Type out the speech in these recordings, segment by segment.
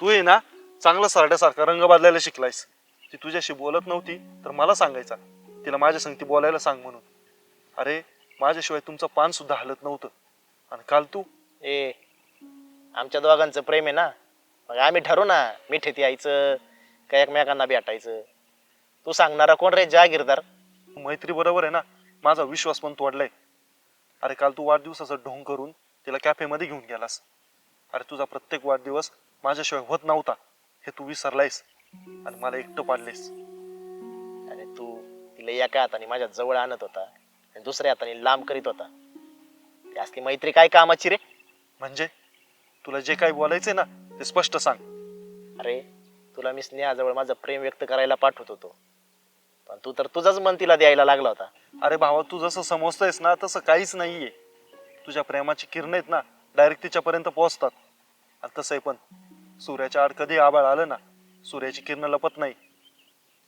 तू आहे ना चांगलं सरड्यासारखा रंग बदलायला शिकलायस. ती तुझ्याशी बोलत नव्हती तर मला सांगायचा. तिला माझ्या संगती बोलायला सांग म्हणून. अरे माझ्याशिवाय तुमचं पान सुद्धा हलत नव्हतं. आणि काल तू? ए आमच्या दोघांचं प्रेम आहे ना? मग आम्ही ठरू ना मिठीत यायचं का एकमेकांना भेटायचं. तू सांगणारा कोण रे जागीरदार? मैत्री बरोबर आहे ना? माझा विश्वास पण तोडलाय. अरे काल तू वाढदिवसाचा ढोंग करून तिला कॅफेमध्ये घेऊन गेलास. अरे तुझा प्रत्येक वाढदिवस माझ्याशिवाय होत नव्हता हे तू विसरलायस आणि मला एकटं पाडलेस आणि तू तिला एका हाताने माझ्या जवळ आणत होता आणि दुसऱ्या हाताने लांब करीत होता. ती असली मैत्री काय कामाची रे? म्हणजे? तुला जे काही बोलायचंय ना ते स्पष्ट सांग. अरे तुला मी स्नेहाजवळ माझं प्रेम व्यक्त करायला पाठवत होतो. पण तू तर तुझाच मन तिला द्यायला लागला होता. अरे भावा तू जसं समजतोयस ना तसं काहीच नाहीये. तुझ्या प्रेमाची किरण आहेत ना डायरेक्ट तिच्यापर्यंत पोहोचतात. आणि तसंही पण. सूर्याच्या आड कधी आबाळ आलं ना सूर्याची किरण लपत नाही.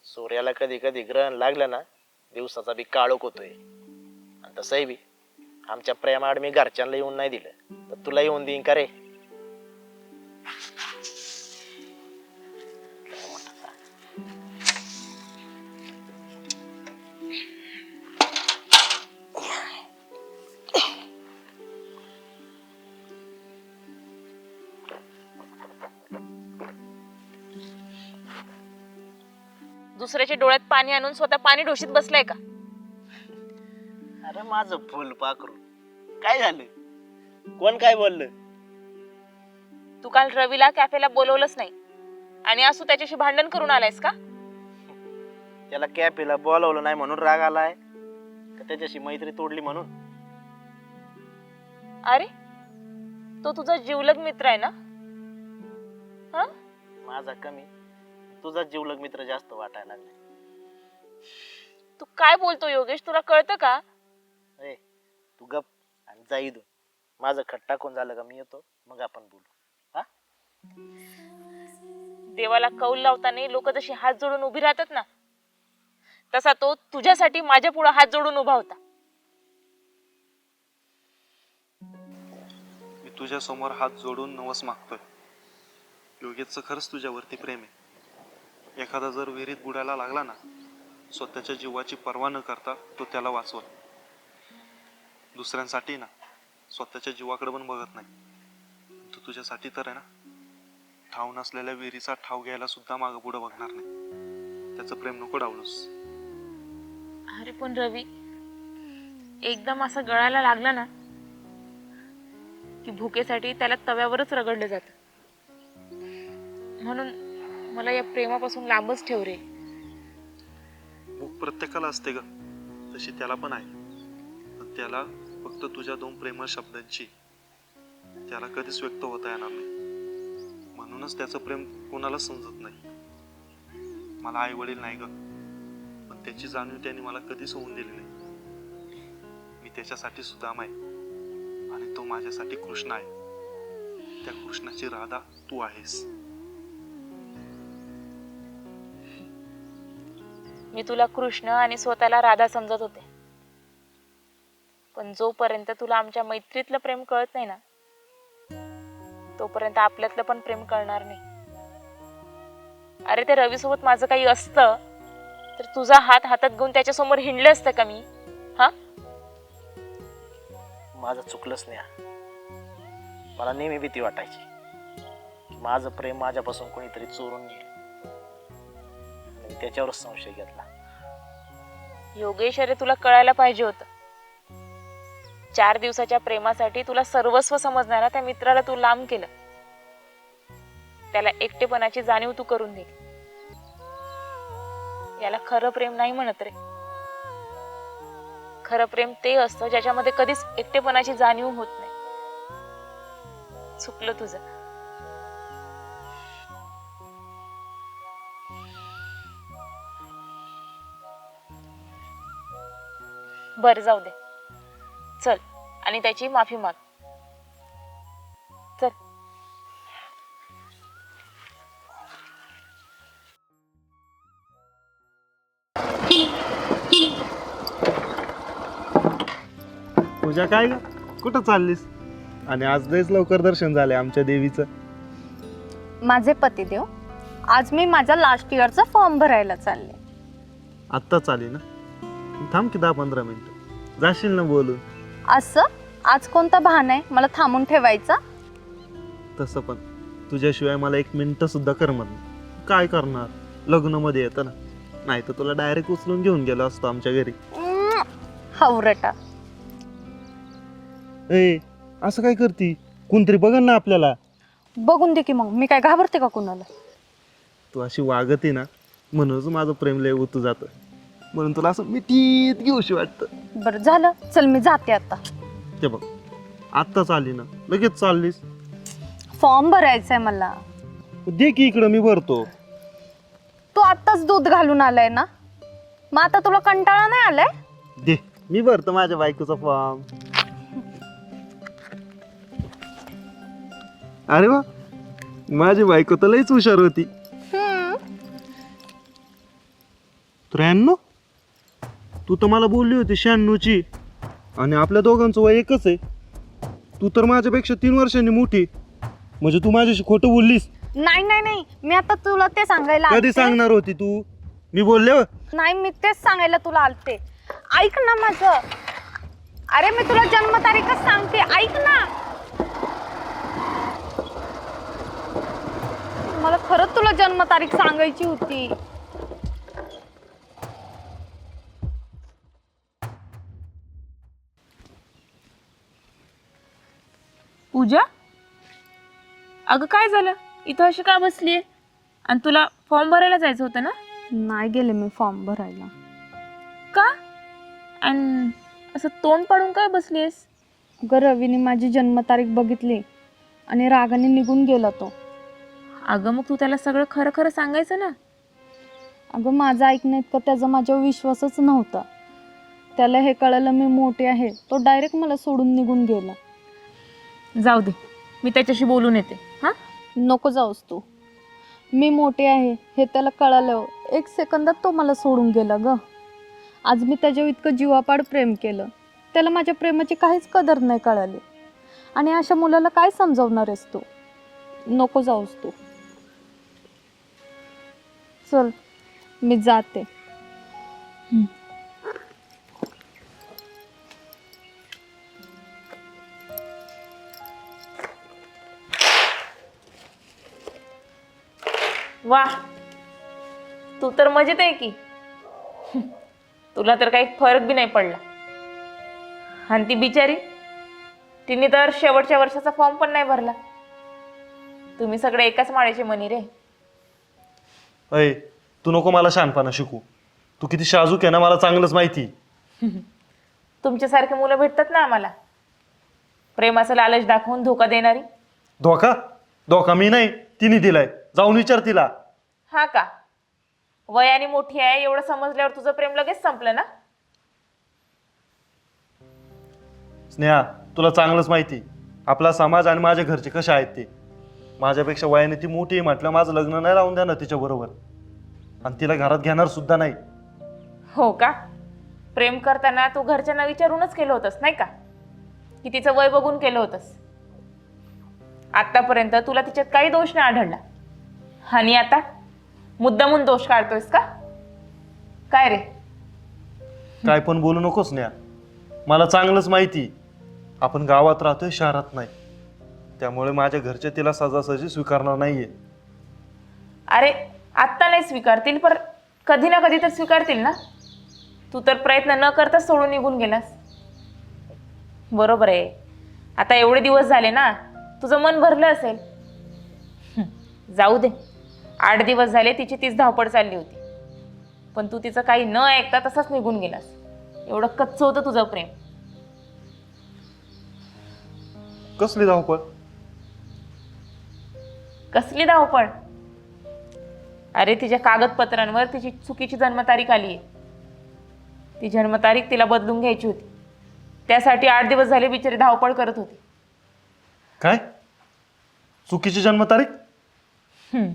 सूर्याला कधी कधी ग्रहण लागलं ना दिवसाचा बी काळोख होतोय. आणि तसंही बी आमच्या प्रेमाड मी घरच्यांना येऊन नाही दिलं. तर तुला येऊन देईन का रे? दुसऱ्याच्या डोळ्यात पाणी आणून स्वतः पाणी ढोशीत बसलाय का? अरे माझं फुल पाखरू. काय झालं? कोण काय बोललं? तू काल रवीला कॅफेला बोलवलंच नाही. आणि असू त्याच्याशी भांडण करून आलायस का? त्याला कॅफेला बोलवलं नाही म्हणून राग आलाय. का त्याच्याशी मैत्री तोडली म्हणून? अरे तो तुझा जीवलग मित्र आहे ना? हा? माझा कमी. तुझा जीवलग मित्र जास्त वाटायला लागलाय. तू काय बोलतो योगेश? तुला कळतं का? ए तू गप आणि जा इथून. माझं खट टाकून झालं का मी येतो मग आपण बोलू. हा? देवाला कौल लावताना लोक जशी हात जोडून उभी राहतात ना तसा तो तुझ्यासाठी माझ्या पुढे हात जोडून उभा होता. मी तुझ्या समोर हात जोडून नवस मागतोय. योगेशचं खरंच तुझ्यावरती प्रेम आहे. एखादा जर विहिरीत बुडायला लागला ना स्वतःच्या जीवाची पर्वा न करता तो त्याला वाचवल दुसऱ्यांसाठी ना स्वतःच्या जीवाकडे पण बघत नाही. तू तुझ्यासाठी तर आहे ना ठाव नसलेल्या विहिरीचा ठाव घ्यायला सुद्धा मागं पुढं बघणार नाही. त्याचं प्रेम नको डावलूस. अरे पण रवी एकदम असं गळायला लागला ना की भुकेसाठी त्याला तव्यावरच रगडलं जात. म्हणून मला या प्रेमापासून लांबच ठेव रे. भूक प्रत्येकाला असते ग. तशी त्याला पण आहे. पण त्याला फक्त तुझ्या दोन प्रेमळ शब्दांची. त्याला कधीच व्यक्त होता येणार नाही. म्हणूनच त्याचं प्रेम कोणाला समजत नाही. मला आई वडील नाही ग. पण त्याची जाणीव त्याने मला कधीच होऊन दिली नाही. मी त्याच्यासाठी सुदाम आहे. आणि तो माझ्यासाठी कृष्ण आहे. त्या कृष्णाची राधा तू आहेस. मी तुला कृष्ण आणि स्वतःला राधा समजत होते. पण जोपर्यंत तुला आमच्या मैत्रीतलं प्रेम कळत नाही ना तोपर्यंत आपल्यातलं पण प्रेम कळणार नाही. अरे ते रवी सोबत माझं काही असतं तर तुझा हात हातात घेऊन त्याच्यासमोर हिंडलं असतं का मी? हा? माझं चुकलंच नाही. मला नेहमी भीती वाटायची माझं प्रेम माझ्यापासून कोणीतरी चोरून त्याच्यावरच संशय घेतला. योगेश अरे तुला कळायला पाहिजे होत. चार दिवसाच्या प्रेमासाठी तुला सर्वस्व समजणारा त्या मित्राला तू लांब केलं. त्याला एकटेपणाची जाणीव तू करून दिली. याला खरं प्रेम नाही म्हणत रे. खरं प्रेम ते असतं ज्याच्यामध्ये कधीच एकटेपणाची जाणीव होत नाही. चुकलं तुझं. बरं जाऊ दे. चल आणि त्याची माफी माग. चल. पूजा काय ग? कुठं चाललीस? आणि आज लयच लवकर दर्शन झाले आमच्या देवीचं. माझे पतिदेव आज मी माझा लास्ट इयरचा फॉर्म भरायला चालले. आत्ता चालेल ना? थांब की दहा पंधरा मिनिटं. जाशील ना बोलून असं? आज कोणता बहाणा आहे? मला थांबून ठेवायचा? तसं पण. तुझ्याशिवाय मला एक मिनिटं सुद्धा करमत नाही. काय करणार? लग्नमध्ये येतं ना. नाही तर तुला डायरेक्ट उचलून घेऊन गेलो असतो आमच्या घरी. उम्म, हावरटा ए असं काय करती? कोणतरी बघन ना आपल्याला. बघून दे की मग. मी काय घाबरते का कुणाला? तू अशी वागते ना म्हणूनच माझं प्रेम लय उतू जातं. म्हणून तुला असं मिठीत घेऊशी वाटतं. बरं झालं. चल मी जाते आता. ते बघ आत्ताच आली ना. लगेच चाललीस. फॉर्म भरायचा आहे मला. दे की इकडं मी भरतो. तू आत्ताच दूध घालून आलाय ना? मग आता तुला कंटाळा नाही आलाय? दे मी भरतो माझ्या बायकोचा फॉर्म. अरे वा माझी बायको तर लईच हुशार होती. हम्म, त्र्याण्णव? तू तर मला बोलली होती शहाण्णवची आणि आपल्या दोघांचं वय एकच आहे. तू तर माझ्यापेक्षा तीन वर्षांनी मोठी. म्हणजे तू माझ्याशी खोटं बोललीस. नाही नाही नाही. मी आता तुला ते सांगायला कधी आलते. सांगणार होती तू? मी बोलले. नाही मी तेच सांगायला तुला आलते. ऐक ना माझं. अरे मी तुला जन्मतारीखच सांगते. ऐक ना. मला खरंच तुला जन्मतारीख सांगायची होती. पूजा? अगं काय झालं? इथं अशी का बसलीये? आणि तुला फॉर्म भरायला जायचं होतं ना? नाही गेले मी फॉर्म भरायला. का? आणि असं तोंड पाडून काय बसलीयस? अगं रवीने माझी जन्मतारीख बघितली आणि रागाने निघून गेला तो. अगं मग तू त्याला सगळं खरं खरं सांगायचं ना? अगं माझं ऐकणं इतकं त्याचा माझ्यावर विश्वासच नव्हता. त्याला हे कळलं मी मोठे आहे. तो डायरेक्ट मला सोडून निघून गेला. जाऊ दे. मी त्याच्याशी बोलून येते. हां? नको जाऊस तू. मी मोठे आहे हे त्याला कळालं. एक सेकंदात तो मला सोडून गेला ग. आज मी त्याच्यावर इतकं जीवापाड प्रेम केलं. त्याला माझ्या प्रेमाची काहीच कदर नाही कळाली. आणि अशा मुलाला काय समजावणार आहेस तू? नको जाऊस तू. चल मी जाते. वा. तू तर मजेत आहे की. तुला तर काही फरक बी नाही पडला. आणि ती बिचारी तिने तर शेवटच्या वर्षाचा फॉर्म पण नाही भरला. तुम्ही सगळे एकाच माळ्याचे मनी रे अय तू नको मला शहाणपणा शिकू. तू किती शाजूक आहे ना मला चांगलंच माहिती. तुमच्यासारखे मुलं भेटतात ना आम्हाला. प्रेमाचं लालच दाखवून धोका देणारी. धोका? धोका मी नाही तिने दिलाय. जाऊन विचार तिला. हा का? वयाने मोठी आहे एवढं समजल्यावर तुझं प्रेम लगेच संपलं ना? स्नेहा तुला चांगलंच माहिती आपला समाज आणि माझ्या घरचे कसे आहेत ते? माझ्यापेक्षा वयाने ती मोठी आहे म्हटलं माझं लग्न नाही लावून देणार तिच्याबरोबर आणि तिला घरात घेणार सुद्धा नाही. हो का? प्रेम करताना तू घरच्यांना विचारूनच केलं होतंस नाही का? की तिचं वय बघून केलं होतंस. आतापर्यंत तुला तिच्यात काही दोष नाही आढळला. आणि आता? मुद्दामून दोष काढतोयस का? काय रे? काय पण बोलू नकोस स्नेहा मला चांगलंच माहिती. आपण गावात राहतोय शहरात नाही. त्यामुळे माझ्या घरचे तिला सजासजी स्वीकारणार नाहीये. अरे आत्ता नाही स्वीकारतील पण कधी ना कधी तर स्वीकारतील ना? तू तर प्रयत्न न करताच सोडून निघून गेलास. बरोबर आहे. आता एवढे दिवस झाले ना तुझं मन भरलं असेल. जाऊ दे. आठ दिवस झाले तिची तीच धावपळ चालली होती. पण तू तिचं काही न ऐकता तसंच निघून गेलास. एवढं कच्चं होतं तुझं प्रेम. कसली धावपळ? कसली धावपळ? अरे तिच्या कागदपत्रांवर तिची चुकीची जन्मतारीख आली आहे ती जन्मतारीख तिला बदलून घ्यायची होती. त्यासाठी आठ दिवस झाले बिचारी धावपळ करत होती. काय? चुकीची जन्मतारीख? हम्म.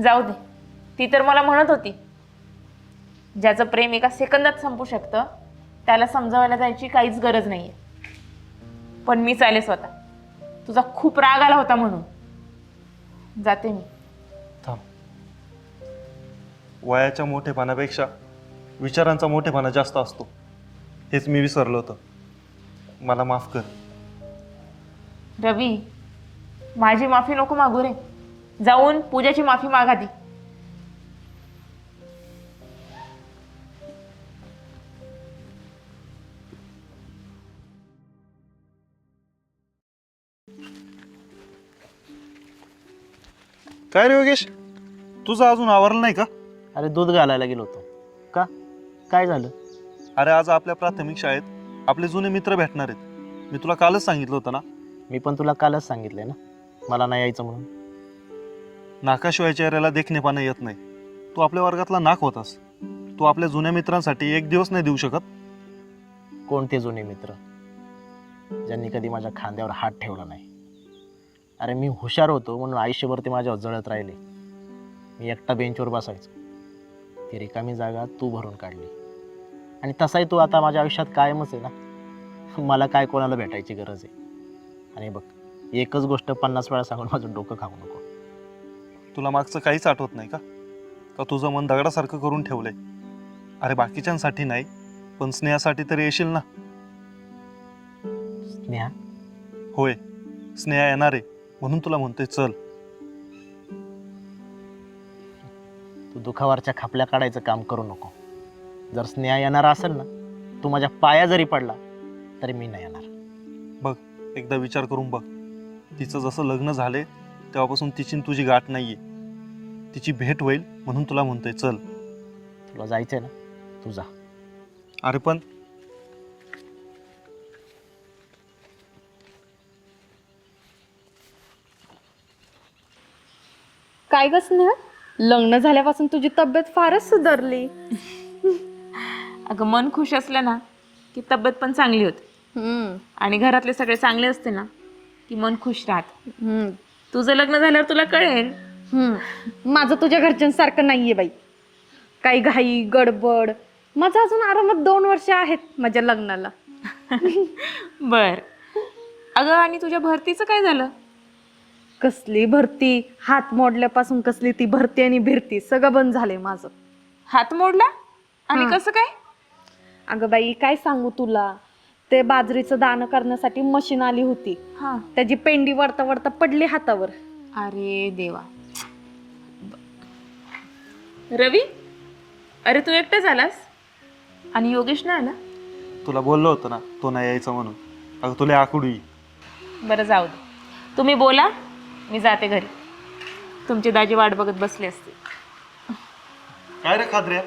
जाऊ दे ती तर मला म्हणत होती. ज्याचं प्रेम एका सेकंदात संपू शकतं त्याला समजावायला जायची काहीच गरज नाही आहे पण मी चाले स्वतः. तुझा खूप राग आला होता म्हणून. जाते मी. थांब. वयाच्या मोठेपणापेक्षा विचारांचा मोठेपणा जास्त असतो. हेच मी विसरलो होतं. मला माफ कर. रवी माझी माफी नको मागू रे. जाऊन पूजाची माफी मागा ती काय रे योगेश? तुझं अजून आवरलं नाही का? अरे दूध घालायला गेलो होतो. का? काय झालं? अरे आज आपल्या प्राथमिक शाळेत आपले जुने मित्र भेटणार आहेत. मी तुला कालच सांगितलं होतं ना? मी पण तुला कालच सांगितलंय ना. मला नाही यायचं म्हणून. नाकाशिवाय चेहऱ्याला देखणेपणा येत नाही. तू आपल्या वर्गातला नाक होतास. तू आपल्या जुन्या मित्रांसाठी एक दिवस नाही देऊ शकत? कोणते जुने मित्र? ज्यांनी कधी माझ्या खांद्यावर हात ठेवला नाही. अरे मी हुशार होतो म्हणून आयुष्यभर ते माझ्यावर जळत राहिले. मी एकटा बेंचवर बसायचो. ती रिकामी जागा तू भरून काढली. आणि तसाही तू आता माझ्या आयुष्यात कायमच आहे ना? मला काय कोणाला भेटायची गरज आहे? आणि बघ एकच गोष्ट पन्नास वेळा सांगून माझं डोकं खाऊ नको. तुला मागचं काहीच आठवत नाही का? का तुझं मन दगडासारखं करून ठेवलंय? अरे बाकीच्यांसाठी नाही पण स्नेहासाठी तरी येशील ना? स्नेहा? होय स्नेहा येणार आहे म्हणून तुला म्हणतोय चल. तू दुखावरच्या खापल्या काढायचं काम करू नको. जर स्नेहा येणार असेल ना तू माझ्या पाया जरी पडला तरी मी नाही येणार. बघ एकदा विचार करून बघ. तिचं जसं लग्न झाले तेव्हापासून तिची तुझी गाठ नाहीये. तिची भेट होईल म्हणून तुला म्हणतोय चल. तुला जायचंय ना? तू जा. अरे पण काय ग स्नेहा? लग्न झाल्यापासून तुझी तब्येत फारच सुधारली. अगं मन खुश असलं ना की तब्येत पण चांगली होते. हम्म, आणि घरातले सगळे चांगले असते ना की मन खुश राहत. हम्म, तुझं लग्न झाल्यावर तुला कळेल. हम्म. माझं तुझ्या घरच्यांसारखं नाहीये बाई. काही घाई गडबड. माझं अजून आरामात दोन वर्ष आहेत माझ्या लग्नाला. बर. अगं आणि तुझ्या भरतीचं काय झालं? कसली भरती? हात मोडल्यापासून कसली ती भरती आणि भिरती? सगळं बंद झालंय माझं. हात मोडला? आणि हा. कसं काय? अगं बाई काय सांगू तुला? ते बाजरीचं दाणं करण्यासाठी मशीन आली होती. हा. त्याची पेंडी वरता वरता पडली हातावर. अरे देवा. रवी अरे तू एकटा झालास? आणि योगेश ना आला? तुला बोललो होतं ना तो नाही यायचा म्हणून. अगं तुला आकुडी. बरं जाऊ दे. तुम्ही बोला मी जाते घरी. तुमची दाजी वाट बघत बसली असते. काय रे खात्र्या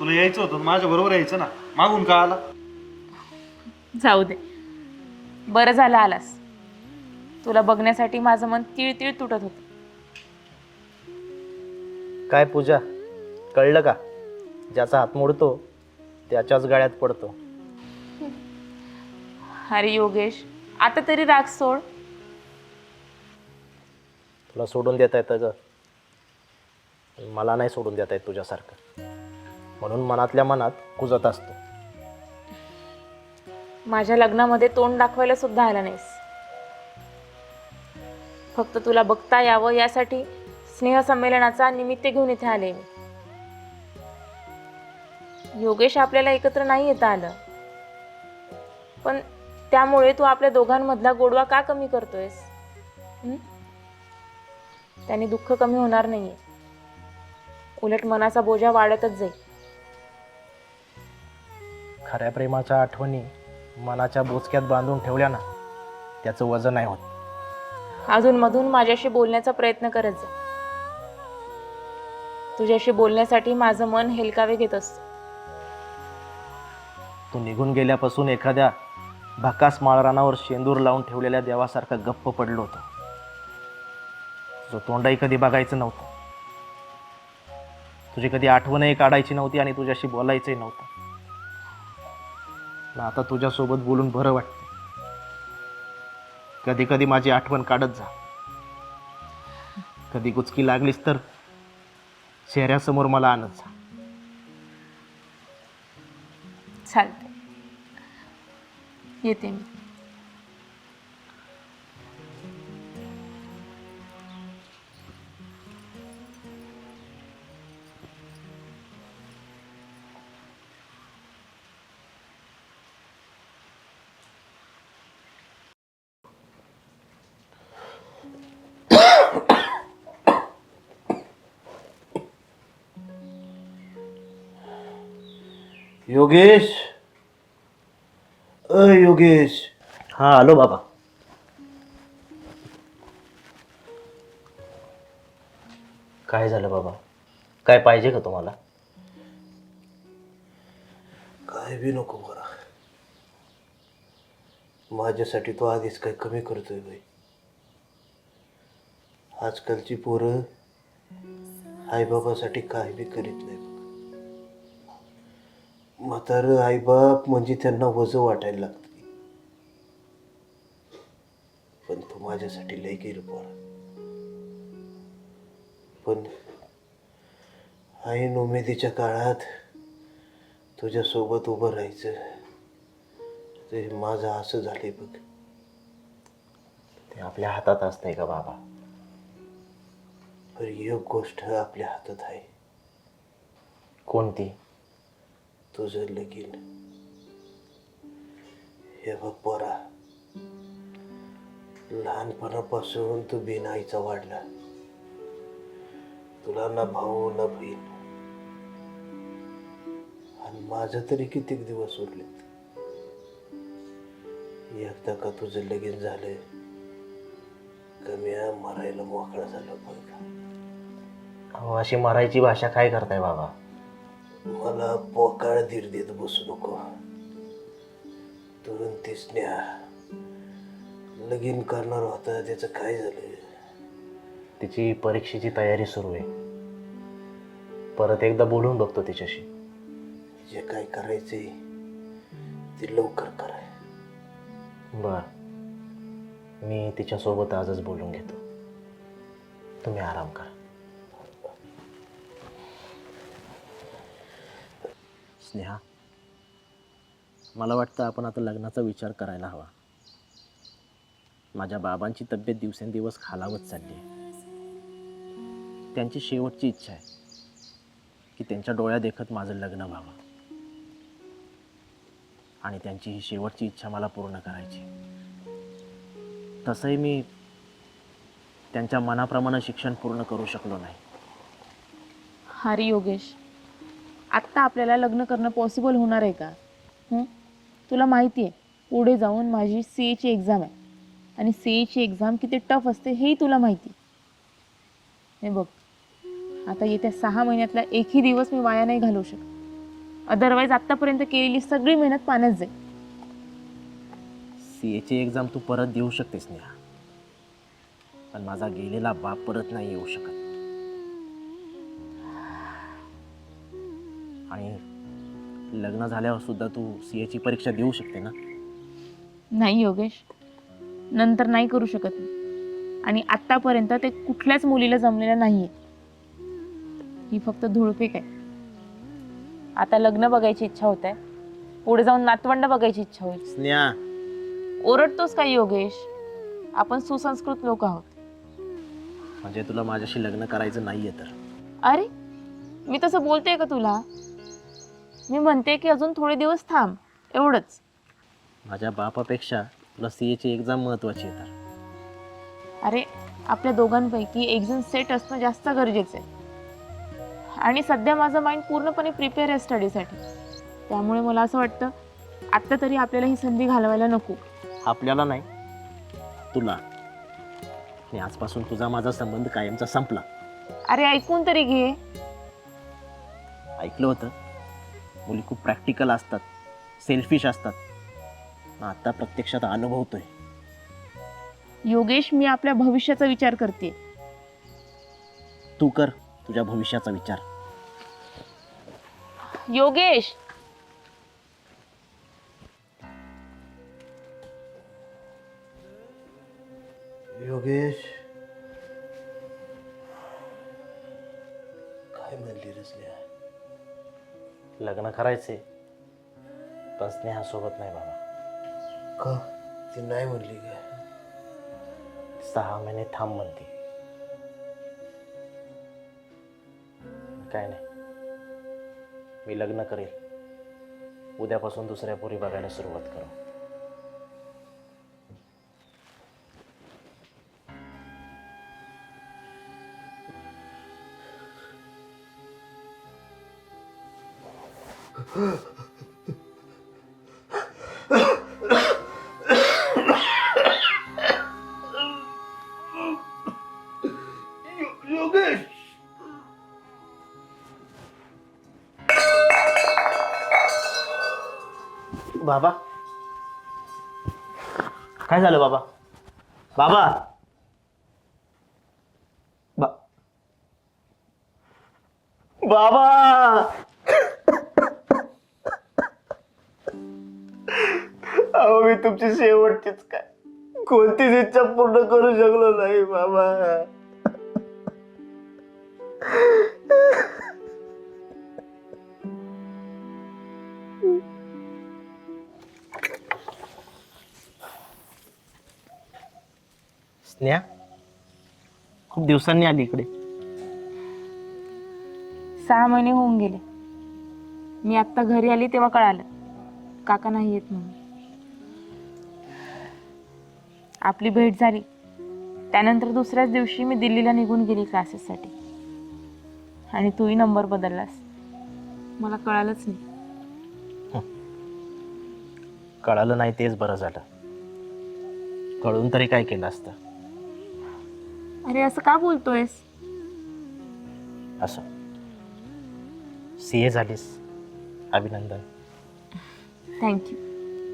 तुला यायचं होतं माझ्या बरोबर यायचं ना. मागून का आला? जाऊ दे. बरं झालं आलास. तुला बघण्यासाठी माझं मन तिळ तिळ तुटत होतं. काय पूजा? कळलं का? ज्याचा हात मोडतो त्याच्याच गाड्यात पडतो. अरे योगेश आता तरी राग सोड. तुला सोडून देता येतं ग. मला नाही सोडून देता येत तुझ्यासारखं. म्हणून मनातल्या मनात कुजत असतो. माझ्या लग्नामध्ये तोंड दाखवायला सुद्धा आला नाहीस. फक्त तुला बघता यावं यासाठी स्नेहसंमेलनाचा निमित्त घेऊन इथे आले मी. योगेश आपल्याला एकत्र नाही येता आलं. पण त्यामुळे तू आपल्या दोघांमधला गोडवा का कमी करतोयस? त्याने दुःख कमी होणार नाहीये. उलट मनाचा बोजा वाढतच जाईल. खऱ्या प्रेमाच्या आठवणी मनाच्या बोचक्यात बांधून ठेवल्या ना त्याचं वजन नाही होत. अधूनमधून माझ्याशी बोलण्याचा प्रयत्न करत जा. तुझ्याशी बोलण्यासाठी माझं मन हेलकावे घेत असतं. तू निघून गेल्यापासून एखाद्या भकास माळरानावर शेंदूर लावून ठेवलेल्या देवासारखा गप्प पडलो होतो. तुझं तोंडही कधी बघायचं नव्हतं. तुझी कधी आठवणही काढायची नव्हती आणि तुझ्याशी बोलायचंही नव्हतं. पण आता तुझ्यासोबत बोलून बरं वाटतं. कधी कधी माझी आठवण काढत जा. कधी गुचकी लागलीस तर चेहऱ्यासमोर मला आणत जा. चालते येते मी. योगेश? अ योगेश. हां आलो बाबा. काय झालं बाबा? काय पाहिजे का तुम्हाला? काय बी नको बरा माझ्यासाठी तो आधीच काय कमी करतोय बाई. आजकालची पोरं आईबाबासाठी काय बी करीत नाही म्हातारं आईबाप म्हणजे त्यांना वजं वाटायला लागते. पण तू माझ्यासाठी लय केलं पोरा. पण ऐन उमेदीच्या काळात तुझ्यासोबत उभं राहायचं ते माझं असं झालंय बघ. ते आपल्या हातात असतंय का बाबा? पण एक गोष्ट आपल्या हातात आहे. कोणती? तुझं लगीन. हे बघ पोरा लहानपणापासून तू बिनाईचा वाढला. तुला ना भाऊ ना बहीण. आणि माझं तरी कितीक दिवस उरलेत? एकदा का तुझं लगीन झालं कमी मरायला मोकळा झालं बघ. अहो अशी मरायची भाषा काय करताय बाबा? मला पोकाळ धीर देत बसू नको. तरुण ती स्नेहा लगीन करणार होता त्याचं काय झालं? तिची परीक्षेची तयारी सुरू आहे. परत एकदा बोलून बघतो तिच्याशी. जे काय करायचंय ते लवकर कराय बर. मी तिच्यासोबत आजच बोलून घेतो. तुम्ही आराम करा. स्नेहा मला वाटतं आपण आता लग्नाचा विचार करायला हवा. माझ्या बाबांची तब्येत दिवसेंदिवस खालावत चालली आहे त्यांची शेवटची इच्छा आहे की त्यांच्या डोळ्या देखत माझं लग्न व्हावं. आणि त्यांची ही शेवटची इच्छा मला पूर्ण करायची तसंही मी त्यांच्या मनाप्रमाणे शिक्षण पूर्ण करू शकलो नाही. हरी योगेश आत्ता आपल्याला लग्न करणं पॉसिबल होणार आहे का? हं? तुला माहिती आहे पुढे जाऊन माझी सी एची एक्झाम आहे. आणि सी एची एक्झाम किती टफ असते हेही तुला माहिती हे बघ आता येत्या सहा महिन्यातला एकही दिवस मी वाया नाही घालवू शकत. अदरवाईज आत्तापर्यंत केलेली सगळी मेहनत पाण्यात जाईल. सी एची एक्झाम तू परत देऊ शकतेस नेहा पण माझा गेलेला बाप परत नाही येऊ शकत. लग्न झाल्यावर सुद्धा तू सी एची परीक्षा देऊ शकते ना? नाही योगेश. नंतर नाही करू शकत मी. आणि आत्तापर्यंत ते कुठल्याच मुलीला जमलेलं नाही आहे ही फक्त धुळफेक आहे. आता लग्न बघायची इच्छा होत आहे. पुढे जाऊन नातवंड बघायची इच्छा होईल. स्नेहा. ओरडतोस काय योगेश? आपण सुसंस्कृत लोक आहोत. म्हणजे तुला माझ्याशी लग्न करायचं नाहीये तर. अरे मी तसं बोलते का तुला? मी म्हणते की अजून थोडे दिवस थांब एवढंच. माझ्या बापापेक्षा तुला सी एची एक्झाम महत्त्वाची आहे तर. अरे आपल्या दोघांपैकी एक जण सेट असणं जास्त गरजेचं आहे. आणि सध्या माझं माइंड पूर्णपणे प्रिपेअर आहे स्टडीसाठी त्यामुळे मला असं वाटतं आत्ता तरी आपल्याला ही संधी घालवायला नको. आपल्याला नाही. तुला. आणि आजपासून तुझा माझा संबंध कायमचा संपला. अरे ऐकून तरी घे. ऐकलं होतं. मुली खूप प्रॅक्टिकल असतात. सेल्फिश असतात. आता प्रत्यक्षात अनुभवतोय योगेश मी आपल्या भविष्याचा विचार करते. तू कर तुझ्या भविष्याचा विचार. योगेश! योगेश! काय म्हणली रे स्नेहा लग्न करायचे पण स्नेहासोबत नाही बाबा. का? ती नाही म्हणली का? सहा महिने थांब म्हणते. काय नाही. मी लग्न करेल. उद्यापासून दुसऱ्या पोरी बघायला सुरुवात करू. बाबा. काय झालं बाबा? बाबा. तुमची शेवटचीच काय? कोणतीच इच्छा पूर्ण करू शकलो नाही बाबा स्नेहा खूप दिवसांनी आली इकडे. सहा महिने होऊन गेले. मी आत्ता घरी आली तेव्हा कळालं. काका नाही येत म्हणून. आपली भेट झाली. त्यानंतर दुसऱ्याच दिवशी मी दिल्लीला निघून गेली क्लासेससाठी आणि तूही नंबर बदललास. मला कळालंच नाही. कळालं नाही तेच बरं झालं. कळून तरी काय केलं असतं? अरे असं का बोलतोयस? असं. सी ए झालीस. अभिनंदन. थँक्यू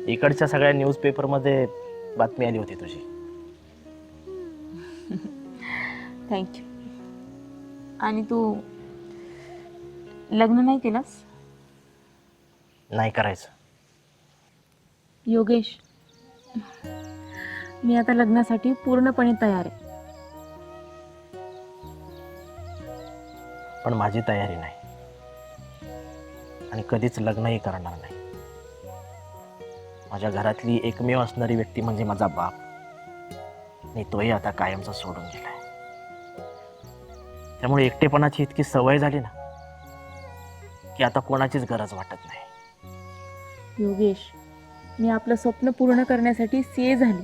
इकडच्या सगळ्या न्यूजपेपरमध्ये बातमी आली होती तुझी. थँक्यू आणि तू लग्न नाही केलंस? नाही करायचं. योगेश मी आता लग्नासाठी पूर्णपणे तयार आहे. पण माझी तयारी नाही. आणि कधीच लग्नही करणार नाही. माझ्या घरातली एकमेव असणारी व्यक्ती म्हणजे माझा बाप. आणि तोही आता कायमचा सोडून गेलाय. त्यामुळे एकटेपणाची इतकी सवय झाली ना की आता कोणाचीच गरज वाटत नाही. योगेश मी आपलं स्वप्न पूर्ण करण्यासाठी सी झाली.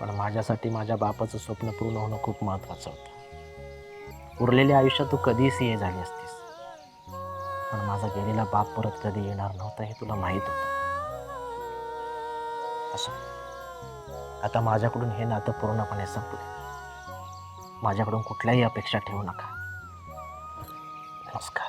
पण माझ्यासाठी माझ्या बापाचं स्वप्न पूर्ण होणं खूप महत्त्वाचं होतं. उरलेल्या आयुष्यात तू कधीही सी ए झाली असतीस. पण माझा गेलेला बाप परत कधी येणार नव्हता हे तुला माहीत होतं. असं. आता माझ्याकडून हे नातं पूर्णपणे संपले. माझ्याकडून कुठल्याही अपेक्षा ठेवू नका. नमस्कार.